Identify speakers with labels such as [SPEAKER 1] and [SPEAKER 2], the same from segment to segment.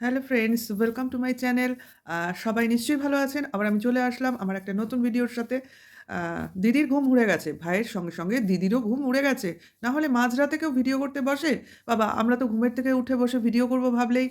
[SPEAKER 1] Hello friends welcome to my channel সবাই নিশ্চয়ই ভালো আছেন। আবার আমি চলে আসলাম আমার একটা নতুন ভিডিওর সাথে। দিদির ঘুম উড়ে গেছে। ভাইয়ের সঙ্গে সঙ্গে দিদিরও ঘুম উড়ে গেছে। না হলে মাঝরাতে কেউ ভিডিও করতে বসে? বাবা, আমরা তো ঘুমের থেকে উঠে বসে ভিডিও করব ভাবলেই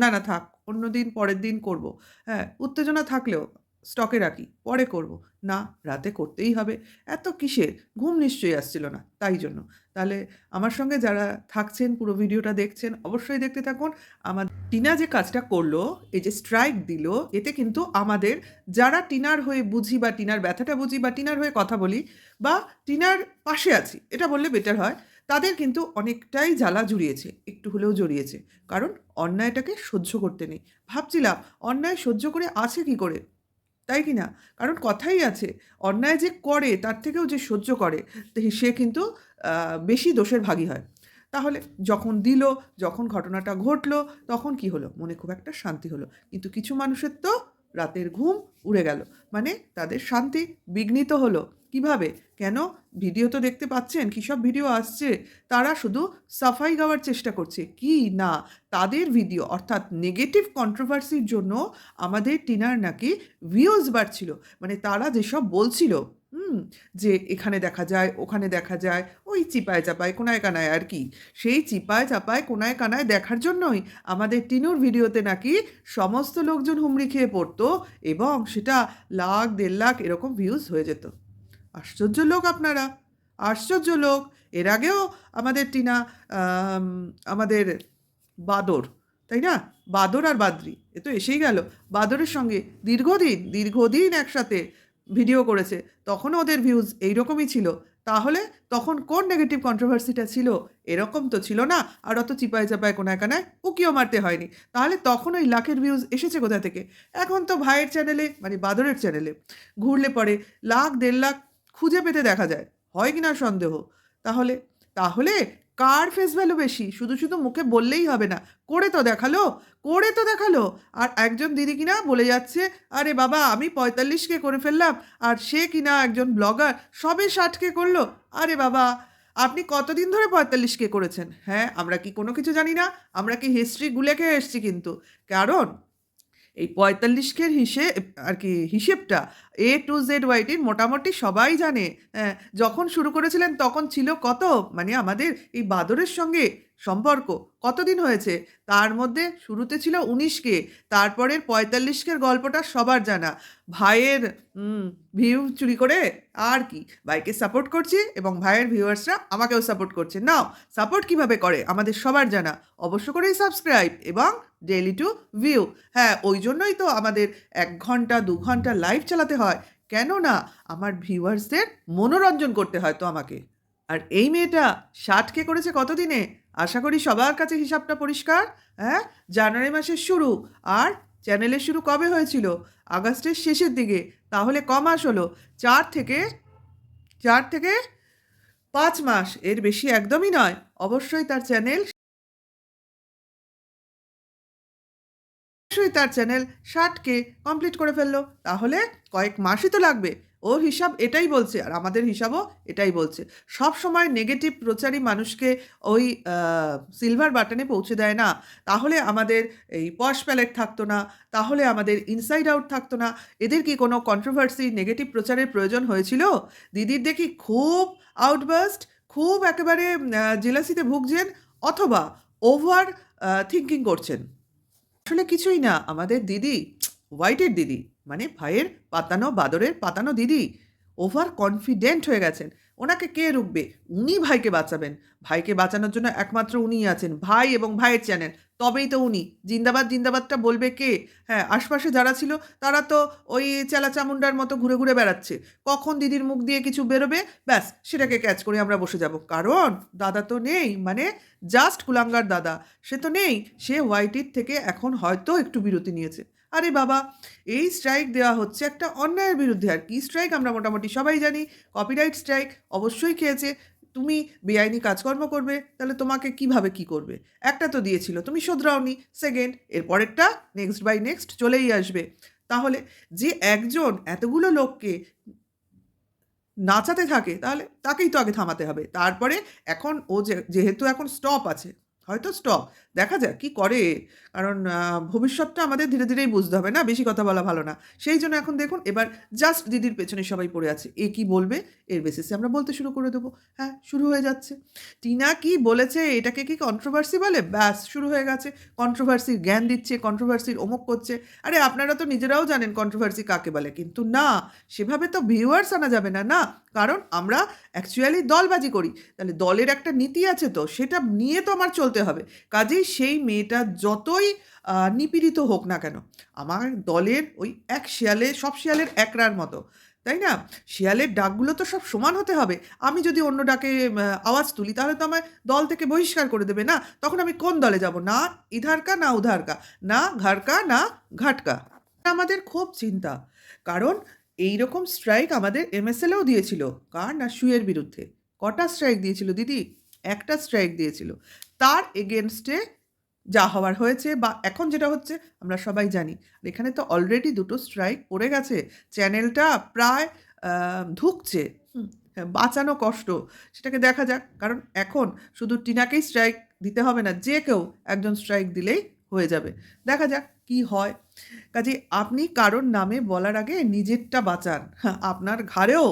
[SPEAKER 1] না না, থাক অন্য দিন পরের দিন করব। হ্যাঁ উত্তেজনা থাকলেও স্টকে রাখি, পরে করব। না, রাতে করতেই হবে। এত কিসের? ঘুম নিশ্চয়ই আসছিল না, তাই জন্য। তাহলে আমার সঙ্গে যারা থাকছেন, পুরো ভিডিওটা দেখছেন, অবশ্যই দেখতে থাকুন। আমার টিনা যে কাজটা করল, এই যে স্ট্রাইক দিল, এতে কিন্তু আমাদের যারা টিনার হয়ে বুঝি বা টিনার ব্যথাটা বুঝি বা টিনার হয়ে কথা বলি বা টিনার পাশে আছি, এটা বললে বেটার হয়, তাদের কিন্তু অনেকটাই জ্বালা জুড়িয়েছে, একটু হলেও জড়িয়েছে। কারণ অন্যায়টাকে সহ্য করতে নেই। ভাবছিলাম, অন্যায় সহ্য করে আছে কি করে? তাই কি না? কারণ কথাই আছে, অন্যায় যে করে তার থেকেও যে সহ্য করে সে কিন্তু বেশি দোষের ভাগী হয়। তাহলে যখন দিল, যখন ঘটনাটা ঘটলো, তখন কি হলো? মনে খুব একটা শান্তি হলো। কিন্তু কিছু মানুষের তো রাতের ঘুম উড়ে গেল। মানে তাদের শান্তি বিঘ্নিত হলো। কীভাবে? কেন? ভিডিও তো দেখতে পাচ্ছেন, কী সব ভিডিও আসছে? তারা শুধু সাফাই গাওয়ার চেষ্টা করছে। কি? না, তাদের ভিডিও, অর্থাৎ নেগেটিভ কন্ট্রোভার্সির জন্য আমাদের টিনার নাকি ভিউজ বাড়ছিল। মানে তারা যেসব বলছিল হুম, যে এখানে দেখা যায়, ওখানে দেখা যায়, ওই চিপায় চাপায়, কোনায় কানায় আর কি। সেই চিপায় চাপায়, কোনায় কানায় দেখার জন্যই আমাদের টিনুর ভিডিওতে নাকি সমস্ত লোকজন হুমড়ি খেয়ে পড়তো এবং সেটা লাখ, দেড় লাখ এরকম ভিউজ হয়ে যেত। আশ্চর্য লোক আপনারা! আশ্চর্য লোক! এর আগেও আমাদের টিনা আমাদের বাদর, তাই না? বাদর আর বাদ্রি, এ তো এসেই গেল। বাদরের সঙ্গে দীর্ঘদিন দীর্ঘদিন একসাথে ভিডিও করেছে, তখনও ওদের ভিউজ এইরকমই ছিল। তাহলে তখন কোন নেগেটিভ কন্ট্রোভার্সিটা ছিল? এরকম তো ছিল না, আর অত চিপায় চাপায়, কোনায় কানায় উকিও মারতে হয়নি। তাহলে তখন ওই লাখের ভিউজ এসেছে কোথা থেকে? এখন তো ভাইয়ের চ্যানেলে মানে বাদরের চ্যানেলে ঘুরলে পরে লাখ দেড় লাখ খুঁজে পেতে দেখা যায়। হয় কি না সন্দেহ? তাহলে তাহলে কার ফেস ভ্যালু বেশি? শুধু শুধু মুখে বললেই হবে না। করে তো দেখাল, করে তো দেখাল। আর একজন দিদি কিনা বলে যাচ্ছে, আরে বাবা, আমি পঁয়তাল্লিশকে করে ফেললাম, আর সে কিনা একজন ব্লগার সবে ষাটকে করল। আরে বাবা, আপনি কতদিন ধরে পঁয়তাল্লিশকে করেছেন? হ্যাঁ আমরা কি কোনো কিছু জানি না? আমরা কি হিস্ট্রি গুলেকে এসছি কিন্তু? কারণ এই পঁয়তাল্লিশকের হিসেব আর কি হিসেবটা এ টু জেড ওয়াইটির মোটামুটি সবাই জানে। হ্যাঁ, যখন শুরু করেছিলেন তখন ছিল কত? মানে আমাদের এই বাদরের সঙ্গে সম্পর্ক কতদিন হয়েছে? তার মধ্যে শুরুতে ছিল উনিশকে তারপরের পঁয়তাল্লিশকের গল্পটা সবার জানা। ভাইয়ের ভিউ চুরি করে আর কি? ভাইকে সাপোর্ট করছি এবং ভাইয়ের ভিউয়ার্সরা আমাকেও সাপোর্ট করছে। নাও সাপোর্ট কীভাবে করে? আমাদের সবার জানা। অবশ্য করেই সাবস্ক্রাইব এবং ডেইলি টু ভিউ হ্যাঁ ওই জন্যই তো আমাদের এক ঘণ্টা দু ঘণ্টা লাইভ চালাতে হয় কেন না আমার ভিউয়ার্সদের মনোরঞ্জন করতে হয় তো আমাকে। আর এই মেয়েটা ষাটকে করেছে কতদিনে? আশা করি সবার কাছে হিসাবটা পরিষ্কার হ্যাঁ? জানুয়ারি মাসের শুরু। আর চ্যানেলের শুরু কবে হয়েছিল? আগস্টের শেষের দিকে। তাহলে ক মাস হলো। চার থেকে চার থেকে পাঁচ মাস। এর বেশি একদমই নয়। অবশ্যই তার চ্যানেল অবশ্যই তার চ্যানেল ষাটকে কমপ্লিট করে ফেলল। তাহলে কয়েক মাসই তো লাগবে। ওর হিসাব এটাই বলছে আর আমাদের হিসাবও এটাই বলছে। সব সময় নেগেটিভ প্রচারই মানুষকে ওই সিলভার বাটনে পৌঁছে দেয় না। তাহলে আমাদের এই পশ প্যালেট থাকতো না। তাহলে আমাদের ইনসাইড আউট থাকতো না। এদের কি কোনো কন্ট্রোভার্সি নেগেটিভ প্রচারের প্রয়োজন হয়েছিল? দিদির দেখি খুব আউটবার্স্ট খুব একেবারে জেলাসিতে ভুগছেন অথবা ওভার থিঙ্কিং করছেন। আসলে কিছুই না। আমাদের দিদি হোয়াইটের দিদি মানে ভাইয়ের পাতানো, বাদরের পাতানো দিদি ওভার কনফিডেন্ট হয়ে গেছেন। ওনাকে কে রুখবে? উনি ভাইকে বাঁচাবেন। ভাইকে বাঁচানোর জন্য একমাত্র উনিই আছেন, ভাই এবং ভাইয়ের চ্যানেল তবেই তো উনি। জিন্দাবাদ, জিন্দাবাদটা বলবে কে? হ্যাঁ আশপাশে যারা ছিল, তারা তো ওই চেলা চামুন্ডার মতো ঘুরে ঘুরে বেড়াচ্ছে। কখন দিদির মুখ দিয়ে কিছু বেরোবে? ব্যাস, সেটাকে ক্যাচ করে আমরা বসে যাব। কারণ দাদা তো নেই মানে জাস্ট কুলাঙ্গার দাদা। সে তো নেই, সে হোয়াইটির থেকে এখন হয়তো একটু বিরতি নিয়েছে। আরে বাবা, এই স্ট্রাইক দেওয়া হচ্ছে একটা অন্যায়ের বিরুদ্ধে। আর কি স্ট্রাইক আমরা মোটামুটি সবাই জানি কপিরাইট স্ট্রাইক অবশ্যই খেয়েছে। তুমি বেআইনি কাজকর্ম করবে, তাহলে তোমাকে কীভাবে কি করবে? একটা তো দিয়েছিল, তুমি শোধরাওনি। সেকেন্ড এরপরেরটা নেক্সট বাই নেক্সট চলেই আসবে। তাহলে যে একজন এতগুলো লোককে নাচাতে থাকে, তাহলে তাকেই তো আগে থামাতে হবে। তারপরে এখন ও যেহেতু এখন স্টপ আছে, হয়তো স্টপ দেখা যাক কি করে। কারণ ভবিষ্যৎটা আমাদের ধীরে ধীরেই বুঝতে হবে না, বেশি কথা বলা ভালো না। সেই জন্য এখন দেখুন, এবার জাস্ট দিদির পেছনে সবাই পড়ে আছে। এ কি বলবে? এর বেসিসে আমরা বলতে শুরু করে দেবো। হ্যাঁ শুরু হয়ে যাচ্ছে। টিনা কি বলেছে? এটাকে কি কন্ট্রোভার্সি বলে? ব্যাস, শুরু হয়ে গেছে। কন্ট্রোভার্সির জ্ঞান দিচ্ছে কন্ট্রোভার্সির অমুক করছে। আরে, আপনারা তো নিজেরাও জানেন কন্ট্রোভার্সি কাকে বলে। কিন্তু না, সেভাবে তো ভিউয়ার্স আনা যাবে না না। কারণ আমরা অ্যাকচুয়ালি দলবাজি করি। তাহলে দলের একটা নীতি আছে তো, সেটা নিয়ে তো আমার চলতে হবে। কাজেই সেই মেয়েটা যতই নিপীড়িত হোক না কেন, আমার দলের ওই এক শিয়ালে, সব শিয়ালের একরার মতো, তাই না? শিয়ালের ডাকগুলো তো সব সমান হতে হবে। আমি যদি অন্য ডাকে আওয়াজ তুলি, তাহলে তো আমায় দল থেকে বহিষ্কার করে দেবে, না? তখন আমি কোন দলে যাব? না ইধারকা, না উধারকা? না ঘাড়কা, না ঘাটকা? আমাদের খুব চিন্তা। কারণ এই রকম স্ট্রাইক আমাদের এমএসএলেও দিয়েছিল, কার না শুয়ের বিরুদ্ধে? কটা স্ট্রাইক দিয়েছিল দিদি? একটা স্ট্রাইক দিয়েছিল। তার এগেনস্টে যা হওয়ার হয়েছে বা এখন যেটা হচ্ছে আমরা সবাই জানি। এখানে তো অলরেডি দুটো স্ট্রাইক পড়ে গেছে। চ্যানেলটা প্রায় ধুঁকছে। হ্যাঁ, বাঁচানো কষ্ট। সেটাকে দেখা যাক। কারণ এখন শুধু টিনাকেই স্ট্রাইক দিতে হবে না যে কেউ একজন স্ট্রাইক দিলেই হয়ে যাবে। দেখা যাক কি হয়। কাজে আপনি কারোর নামে বলার আগে নিজেরটা বাঁচান। হ্যাঁ, আপনার ঘাড়েও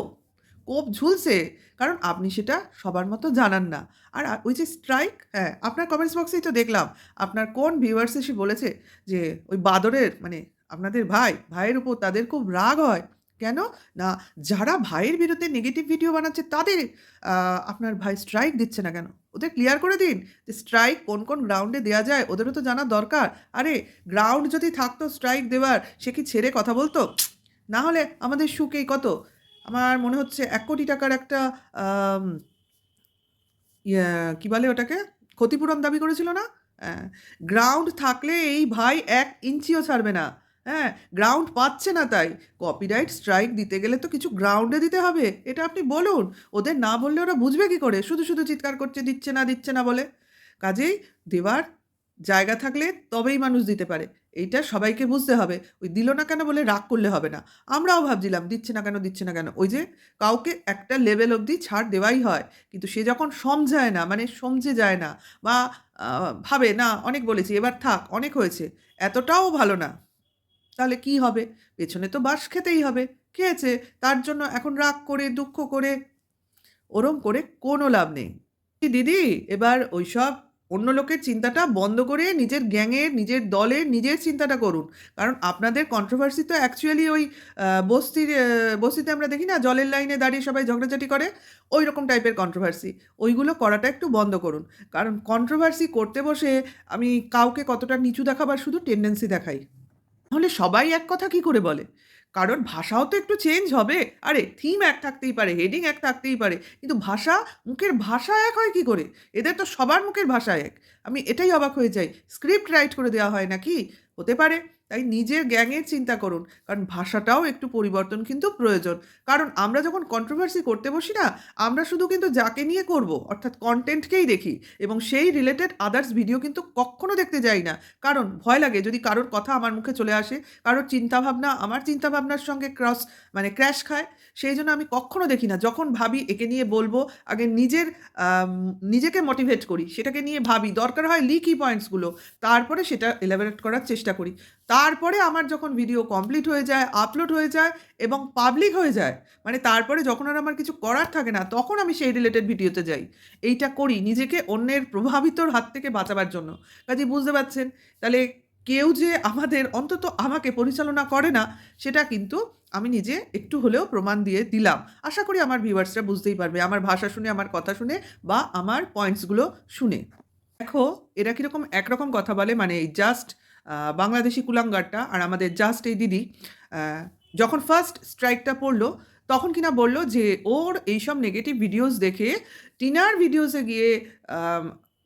[SPEAKER 1] কোপ ঝুলছে। কারণ আপনি সেটা সবার মতো জানান না। আর ওই যে স্ট্রাইক হ্যাঁ আপনার কমেন্টস বক্সেই তো দেখলাম। আপনার কোন ভিউয়ার্স এসে বলেছে যে, ওই বাদরের মানে আপনাদের ভাই, ভাইয়ের উপর তাদের খুব রাগ হয়। কেন? না, যারা ভাইয়ের বিরুদ্ধে নেগেটিভ ভিডিও বানাচ্ছে, তাদের আপনার ভাই স্ট্রাইক দিচ্ছে না কেন? ওদের ক্লিয়ার করে দিন যে স্ট্রাইক কোন কোন গ্রাউন্ডে দেওয়া যায়, ওদেরও তো জানা দরকার। আরে গ্রাউন্ড যদি থাকতো স্ট্রাইক দেওয়ার, সে কি ছেড়ে কথা বলতো? না হলে আমাদের সুখেই কত? আমার মনে হচ্ছে এক কোটি টাকার একটা কি বলে ওটাকে? ক্ষতিপূরণ দাবি করেছিল না? গ্রাউন্ড থাকলে এই ভাই এক ইঞ্চিও ছাড়বে না। হ্যাঁ গ্রাউন্ড পাচ্ছে না তাই। কপিরাইট স্ট্রাইক দিতে গেলে তো কিছু গ্রাউন্ডে দিতে হবে। এটা আপনি বলুন। ওদের না বললে ওরা বুঝবে কি করে? শুধু শুধু চিৎকার করছে, দিচ্ছে না দিচ্ছে না বলে। কাজেই দেওয়ার জায়গা থাকলে তবেই মানুষ দিতে পারে। এইটা সবাইকে বুঝতে হবে। ওই দিল না কেন বলে রাগ করলে হবে না। আমরাও ভাবছিলাম, দিচ্ছে না কেন, দিচ্ছে না কেন। ওই যে কাউকে একটা লেভেল অবধি ছাড় দেওয়াই হয়। কিন্তু সে যখন সমঝায় না মানে সমঝে যায় না বা ভাবে, না, অনেক বলেছি, এবার থাক, অনেক হয়েছে, এতটাও ভালো না। তাহলে কি হবে? পেছনে তো বাস খেতেই হবে। খেয়েছে তার জন্য এখন রাগ করে, দুঃখ করে, ওরম করে কোনো লাভ নেই। দিদি, এবার ওইসব অন্য লোকের চিন্তাটা বন্ধ করে নিজের গ্যাংয়ের নিজের দলের নিজের চিন্তাটা করুন। কারণ আপনাদের কন্ট্রোভার্সি তো অ্যাকচুয়ালি ওই বস্তির বস্তিতে আমরা দেখি না, জলের লাইনে দাঁড়িয়ে সবাই ঝগড়াঝাটি করে? ওই রকম টাইপের কন্ট্রোভার্সি ওইগুলো করাটা একটু বন্ধ করুন। কারণ কন্ট্রোভার্সি করতে বসে আমি কাউকে কতটা নিচু দেখাবার শুধু টেন্ডেন্সি দেখাই। তাহলে সবাই এক কথা কি করে বলে? কারণ ভাষাও তো একটু চেঞ্জ হবে। আরে থিম এক থাকতেই পারে হেডিং এক থাকতেই পারে, কিন্তু ভাষা, মুখের ভাষা এক হয় কি করে? এদের তো সবার মুখের ভাষা এক। আমি এটাই অবাক হয়ে যাই। স্ক্রিপ্ট রাইট করে দেওয়া হয় নাকি? হতে পারে। তাই নিজের গ্যাংয়ের চিন্তা করুন। কারণ ভাষাটাও একটু পরিবর্তন কিন্তু প্রয়োজন। কারণ আমরা যখন কন্ট্রোভার্সি করতে বসি না, আমরা শুধু কিন্তু যাকে নিয়ে করব, অর্থাৎ কন্টেন্টকেই দেখি। এবং সেই রিলেটেড আদার্স ভিডিও কিন্তু কখনো দেখতে যাই না। কারণ ভয় লাগে যদি কারোর কথা আমার মুখে চলে আসে, কারোর চিন্তাভাবনা আমার চিন্তাভাবনার সঙ্গে ক্রস মানে ক্র্যাশ খায়, সেই জন্য আমি কখনো দেখি না। যখন ভাবি একে নিয়ে বলব, আগে নিজের নিজেকে মোটিভেট করি, সেটাকে নিয়ে ভাবি। দরকার হয় লিকি পয়েন্টসগুলো তারপরে সেটা এলাবোরেট করার চেষ্টা করি। তারপরে আমার যখন ভিডিও কমপ্লিট হয়ে যায় আপলোড হয়ে যায় এবং পাবলিক হয়ে যায় মানে তারপরে যখন আর আমার কিছু করার থাকে না, তখন আমি সেই রিলেটেড ভিডিওতে যাই। এইটা করি নিজেকে অন্যের প্রভাবিতর হাত থেকে বাঁচাবার জন্য। কাজে বুঝতে পারছেন? তাহলে কেউ যে আমাদের অন্তত আমাকে পরিচালনা করে না, সেটা কিন্তু আমি নিজে একটু হলেও প্রমাণ দিয়ে দিলাম। আশা করি আমার ভিউয়ার্সরা বুঝতেই পারবে, আমার ভাষা শুনে, আমার কথা শুনে বা আমার পয়েন্টসগুলো শুনে। দেখো, এরা কীরকম একরকম কথা বলে মানে এই জাস্ট বাংলাদেশি কুলাঙ্গারটা আর আমাদের জাস্ট এই দিদি যখন ফার্স্ট স্ট্রাইকটা পড়ল, তখন কিনা বলল যে ওর এইসব নেগেটিভ ভিডিওস দেখে টিনার ভিডিওসে গিয়ে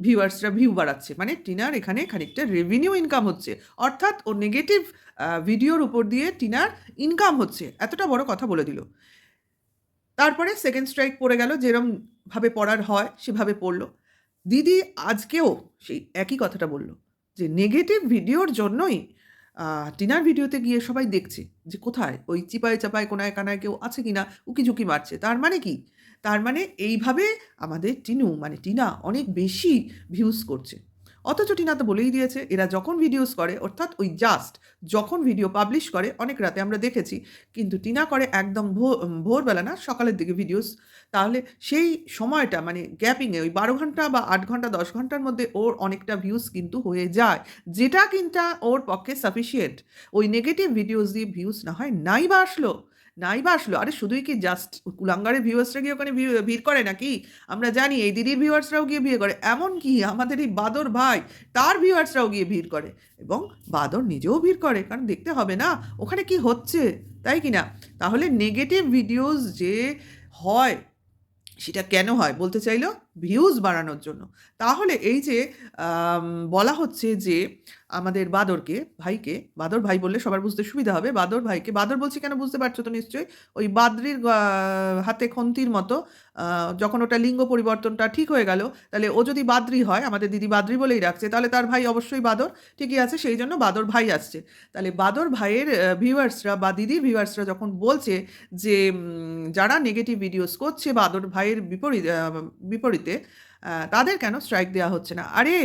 [SPEAKER 1] ভিউয়ার্সরা ভিউ বাড়াচ্ছে। মানে টিনার এখানে খানিকটা রেভিনিউ ইনকাম হচ্ছে। অর্থাৎ ওর নেগেটিভ ভিডিওর উপর দিয়ে টিনার ইনকাম হচ্ছে। এতটা বড় কথা বলে দিল। তারপরে সেকেন্ড স্ট্রাইক পড়ে গেল যেরমভাবে পড়ার হয়, সেভাবে পড়ল। দিদি আজকেও সেই একই কথাটা বলল। যে নেগেটিভ ভিডিওর জন্যই টিনার ভিডিওতে গিয়ে সবাই দেখছে যে কোথায়? ওই চিপায় চাপায়, কোনায় কানায় কেউ আছে কি না উকি ঝুঁকি মারছে। তার মানে কি? তার মানে এইভাবে আমাদের টিনু মানে টিনা অনেক বেশি ভিউজ করছে। অথচ টিনা তো বলেই দিয়েছে, এরা যখন ভিডিওস করে, অর্থাৎ ওই জাস্ট যখন ভিডিও পাবলিশ করে, অনেক রাতে আমরা দেখেছি, কিন্তু টিনা করে একদম ভোর ভোরবেলা না, সকালের দিকে ভিডিওস তাহলে সেই সময়টা মানে গ্যাপিংয়ে ওই বারো ঘণ্টা বা আট ঘণ্টা, দশ ঘণ্টার মধ্যে ওর অনেকটা ভিউজ কিন্তু হয়ে যায়, যেটা কিন্তু ওর পক্ষে সাফিসিয়েন্ট ওই নেগেটিভ ভিডিওস দিয়ে ভিউজ না হয়, নাই বা আসলো। নাই বা আসলো, আরে শুধুই কি জাস্ট কুলাঙ্গারের ভিউয়ার্সরা গিয়ে ওখানে ভিড় করে নাকি? আমরা জানি এই দিদির ভিউয়ার্সরাও গিয়ে বিয়ে করে। এমন কি আমাদের এই বাদর ভাই, তার ভিউয়ার্সরাও গিয়ে ভিড় করে এবং বাদর নিজেও ভিড় করে, কারণ দেখতে হবে না, ওখানে কি হচ্ছে, তাই কি না তাহলে নেগেটিভ ভিডিওস যে হয়, সেটা কেন হয়? বলতে চাইলো ভিউজ বাড়ানোর জন্য। তাহলে এই যে বলা হচ্ছে যে, আমাদের বাদরকে, ভাইকে, বাদর ভাই বললে সবার বুঝতে সুবিধা হবে। বাদর ভাইকে, বাদর বলছি কেন বুঝতে পারছ তো নিশ্চয়ই? ওই বাদ্রির হাতে খন্তির মতো যখন ওটা লিঙ্গ পরিবর্তনটা ঠিক হয়ে গেল, তাহলে ও যদি বাদ্রি হয়, আমাদের দিদি বাদ্রি বলেই রাখছে, তাহলে তার ভাই অবশ্যই বাদর, ঠিকই আছে, সেই জন্য বাদর ভাই আসছে। তাহলে বাদর ভাইয়ের ভিউয়ার্সরা বা দিদির ভিউয়ার্সরা যখন বলছে যে যারা নেগেটিভ ভিডিওস করছে, বাদর ভাইয়ের বিপরীত বিপরীতে আহ, তাদের কেন স্ট্রাইক দেওয়া হচ্ছে না? আরে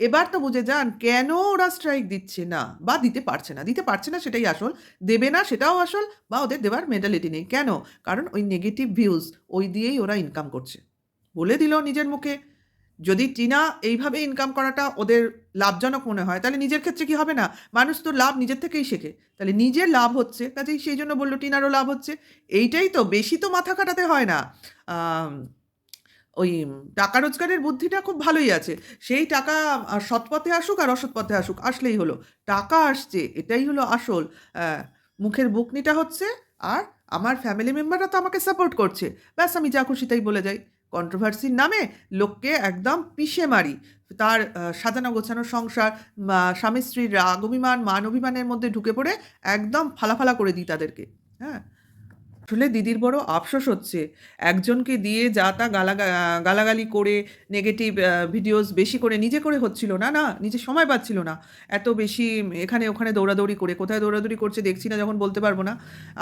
[SPEAKER 1] এবার তো বুঝে যান কেন ওরা স্ট্রাইক দিচ্ছে না? বা দিতে পারছে না। দিতে পারছে না সেটাই আসল দেবে না সেটাও আসল বা ওদের দেওয়ার মেন্টালিটি নেই। কেন? কারণ ওই নেগেটিভ ভিউজ ওই দিয়েই ওরা ইনকাম করছে। বলে দিল নিজের মুখে যদি টিনা এইভাবে ইনকাম করাটা ওদের লাভজনক মনে হয় তাহলে নিজের ক্ষেত্রে কি হবে না? মানুষ তো লাভ নিজের থেকেই শেখে। তাহলে নিজের লাভ হচ্ছে কাজেই সেই জন্য বলল টিনারও লাভ হচ্ছে। এইটাই তো বেশি তো মাথা খাটাতে হয় না। ওই টাকা রোজগারের বুদ্ধিটা খুব ভালোই আছে। সেই টাকা আহ, সৎ পথে আসুক আর অসৎ পথে আসুক আসলেই হলো। টাকা আসছে এটাই হলো আসল। মুখের বুকনিটা হচ্ছে আর আমার ফ্যামিলি মেম্বাররা তো আমাকে সাপোর্ট করছে। ব্যাস আমি যা খুশি তাই বলে যাই। কন্ট্রোভার্সির নামে লোককে একদম পিষে মারি। তার সাজানো গোছানো সংসার স্বামী স্ত্রীর রাগ অভিমান মান অভিমানের মধ্যে ঢুকে পড়ে একদম ফালাফালা করে দিই তাদেরকে। হ্যাঁ? আসলে দিদির বড় আফসোস হচ্ছে। একজনকে দিয়ে যা তা গালা গালাগালি করে নেগেটিভ ভিডিওস বেশি করে, নিজে করে হচ্ছিল না না, নিজে সময় পাচ্ছিল না। এত বেশি এখানে ওখানে দৌড়াদৌড়ি করে, কোথায় দৌড়াদৌড়ি করছে দেখছি না, যখন বলতে পারব না,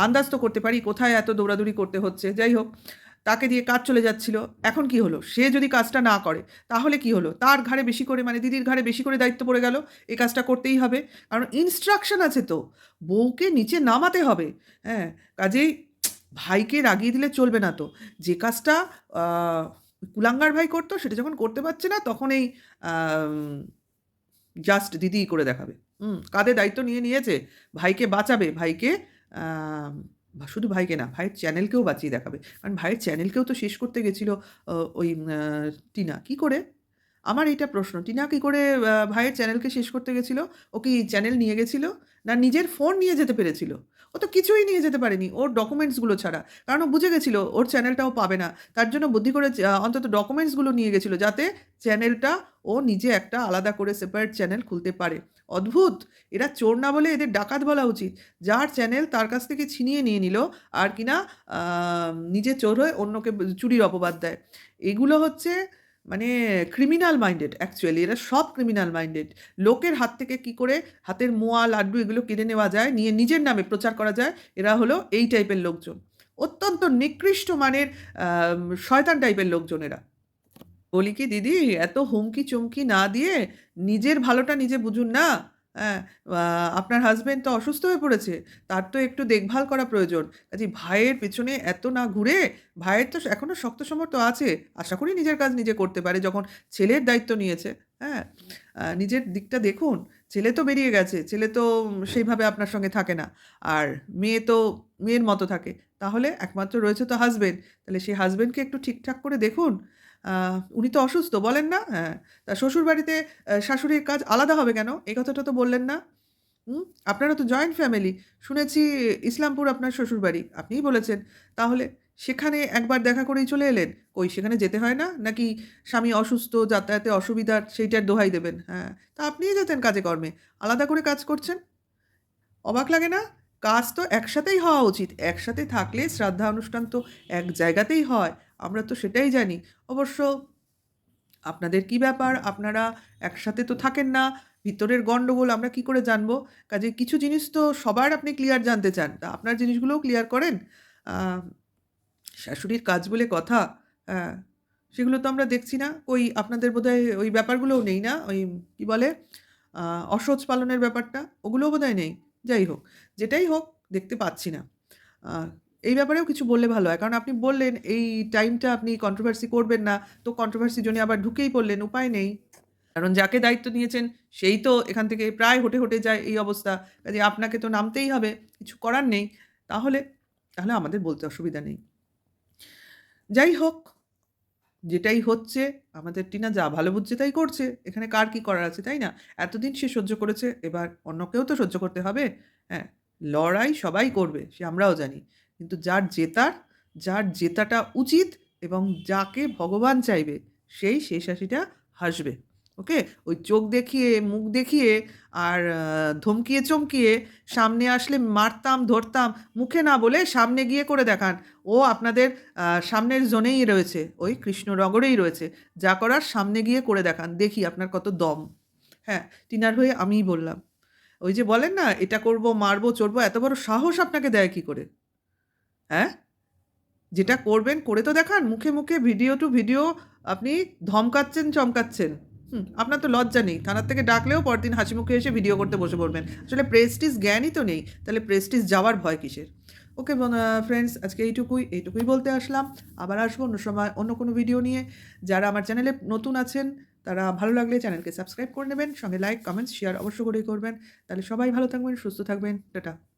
[SPEAKER 1] আন্দাজ তো করতে পারি কোথায় এত দৌড়াদৌড়ি করতে হচ্ছে। যাই হোক, তাকে দিয়ে কাজ চলে যাচ্ছিল। এখন কি হলো? সে যদি কাজটা না করে, তাহলে কি হলো? তার ঘাড়ে বেশি করে মানে দিদির ঘাড়ে বেশি করে দায়িত্ব পড়ে গেল এই কাজটা করতেই হবে। কারণ ইনস্ট্রাকশন আছে তো। বউকে নিচে নামাতে হবে। হ্যাঁ কাজেই ভাইকে রাগিয়ে দিলে চলবে না তো। যে কাজটা কুলাঙ্গার ভাই করতো, সেটা যখন করতে পারছে না, তখন এই জাস্ট দিদি করে দেখাবে। হুম, কাঁধে দায়িত্ব নিয়ে নিয়েছে, ভাইকে বাঁচাবে, ভাইকে শুধু ভাইকে না, ভাইয়ের চ্যানেলকেও বাঁচিয়ে দেখাবে। কারণ ভাইয়ের চ্যানেলকেও তো শেষ করতে গেছিল ওই টিনা। কি করে? আমার এটা প্রশ্ন। টিনা কি করে ভাইয়ের চ্যানেলকে শেষ করতে গেছিল? ও কি চ্যানেল নিয়ে গেছিল? না নিজের ফোন নিয়ে যেতে পেরেছিল? ও তো কিছুই নিয়ে যেতে পারেনি, ওর ডকুমেন্টসগুলো ছাড়া। কারণ ও বুঝে গেছিল, ওর চ্যানেলটাও পাবে না। তার জন্য বুদ্ধি করে অন্তত ডকুমেন্টসগুলো নিয়ে গেছিল, যাতে চ্যানেলটা ও নিজে একটা আলাদা করে সেপারেট চ্যানেল খুলতে পারে। অদ্ভুত! এরা চোর না বলে এদের ডাকাত বলা উচিত। যার চ্যানেল তার কাছ থেকে ছিনিয়ে নিয়ে নিল আর কিনা নিজে চোর হয়ে অন্যকে চুরির অপবাদ দেয়। এগুলো হচ্ছে মানে ক্রিমিনাল মাইন্ডেড অ্যাকচুয়ালি এরা সব ক্রিমিনাল মাইন্ডেড লোকের হাত থেকে কি করে হাতের মোয়া লাড্ডু এগুলো কিনে নেওয়া যায়, নিয়ে নিজের নামে প্রচার করা যায়, এরা হলো এই টাইপের লোকজন। অত্যন্ত নিকৃষ্ট মানের শয়তান টাইপের লোকজন এরা। বলি কি, দিদি, এত হুমকি চুমকি না দিয়ে নিজের ভালোটা নিজে বুঝুন না। হ্যাঁ আপনার হাজবেন্ড তো অসুস্থ হয়ে পড়েছে, তার তো একটু দেখভাল করা প্রয়োজন। কাজে ভাইয়ের পেছনে এত না ঘুরে, ভাইয়ের তো এখনও শক্ত সমর্থ আছে, আশা করি নিজের কাজ নিজে করতে পারে, যখন ছেলের দায়িত্ব নিয়েছে হ্যাঁ। নিজের দিকটা দেখুন, ছেলে তো বেরিয়ে গেছে, ছেলে তো সেইভাবে আপনার সঙ্গে থাকে না, আর মেয়ে তো মেয়ের মতো থাকে, তাহলে একমাত্র রয়েছে তো হাজবেন্ড তাহলে সেই হাজবেন্ডকে একটু ঠিকঠাক করে দেখুন উনি তো অসুস্থ বলেন না? হ্যাঁ। তা শ্বশুরবাড়িতে আহ, শাশুড়ির কাজ আলাদা হবে কেন? এই কথাটা তো বললেন না। আপনারা তো জয়েন্ট ফ্যামিলি। শুনেছি ইসলামপুর আপনার শ্বশুরবাড়ি আপনিই বলেছেন। তাহলে সেখানে একবার দেখা করেই চলে এলেন? কই সেখানে যেতে হয় না? নাকি স্বামী অসুস্থ যাতায়াতে অসুবিধার সেইটার দোহাই দেবেন? হ্যাঁ। তা আপনিই যেতেন কাজে কর্মে। আলাদা করে কাজ করছেন? অবাক লাগে না? কাজ তো একসাথেই হওয়া উচিত। একসাথে থাকলে শ্রাদ্ধা অনুষ্ঠান তো এক জায়গাতেই হয়। আমরা তো সেটাই জানি। অবশ্য আপনাদের কি ব্যাপার? আপনারা একসাথে তো থাকেন না। ভিতরের গণ্ডগোল আমরা কি করে জানব? কাজে কিছু জিনিস তো সবার আপনি ক্লিয়ার জানতে চান। তা আপনার জিনিসগুলোও ক্লিয়ার করেন। শাশুড়ির কাজ বলে কথা হ্যাঁ সেগুলো তো আমরা দেখছি না। ওই আপনাদের বোধহয় ওই ব্যাপারগুলোও নেই না? ওই কি বলে? অসহজ পালনের ব্যাপারটা, ওগুলোও বোধহয় নেই। যাই হোক, যেটাই হোক, দেখতে পাচ্ছি না। এই ব্যাপারেও কিছু বললে ভালো হয়। কারণ আপনি বললেন, এই টাইমটা আপনি কন্ট্রোভার্সি করবেন না, তো কন্ট্রোভার্সি জন্য আবার ঢুকেই পড়লেন, উপায় নেই। কারণ যাকে দায়িত্ব নিয়েছেন সেই তো এখান থেকে প্রায় হটে হটে যায় এই অবস্থা। কাজে আপনাকে তো নামতেই হবে, কিছু করার নেই। তাহলে তাহলে আমাদের বলতে অসুবিধা নেই। যাই হোক, যেটাই হচ্ছে, আমাদের টিনা যা ভালো বুঝছে তাই করছে। এখানে কার কি করার আছে, তাই না? এতদিন সে সহ্য করেছে, এবার অন্যকেও তো সহ্য করতে হবে। হ্যাঁ লড়াই সবাই করবে, সে আমরাও জানি। কিন্তু যার জেতার, যার জেতাটা উচিত এবং যাকে ভগবান চাইবে, সেই শেষ হাসিটা হাসবে। ওকে? ওই চোখ দেখিয়ে, মুখ দেখিয়ে আর ধমকিয়ে চমকিয়ে সামনে আসলে মারতাম, ধরতাম, মুখে না বলে সামনে গিয়ে করে দেখান। ও আপনাদের সামনের জোনেই রয়েছে, ওই কৃষ্ণনগরেই রয়েছে। যা করার সামনে গিয়ে করে দেখান, দেখি আপনার কত দম। হ্যাঁ টিনার হয়ে আমিই বললাম। ওই যে বলেন না, এটা করব, মারবো, চড়বো, এত বড় সাহস আপনাকে দেয় কি করে? হ্যাঁ? যেটা করবেন, করে তো দেখান। মুখে মুখে ভিডিও টু ভিডিও আপনি ধমকাচ্ছেন, চমকাচ্ছেন। হুম, আপনার তো লজ্জা নেই। থানার থেকে ডাকলেও পরদিন হাসি মুখে এসে ভিডিও করতে বসে পড়বেন। আসলে প্রেস্টিজ জ্ঞানই তো নেই। তাহলে প্রেস্টিজ যাওয়ার ভয় কিসের? ওকে ফ্রেন্ডস আজকে এইটুকুই। এইটুকুই বলতে আসলাম। আবার আসব অন্য সময় অন্য কোনো ভিডিও নিয়ে। যারা আমার চ্যানেলে নতুন আছেন, তারা ভালো লাগলে চ্যানেলকে সাবস্ক্রাইব করে নেবেন। সঙ্গে লাইক কমেন্টস শেয়ার অবশ্য করেই করবেন। তাহলে সবাই ভালো থাকবেন, সুস্থ থাকবেন। টাটা।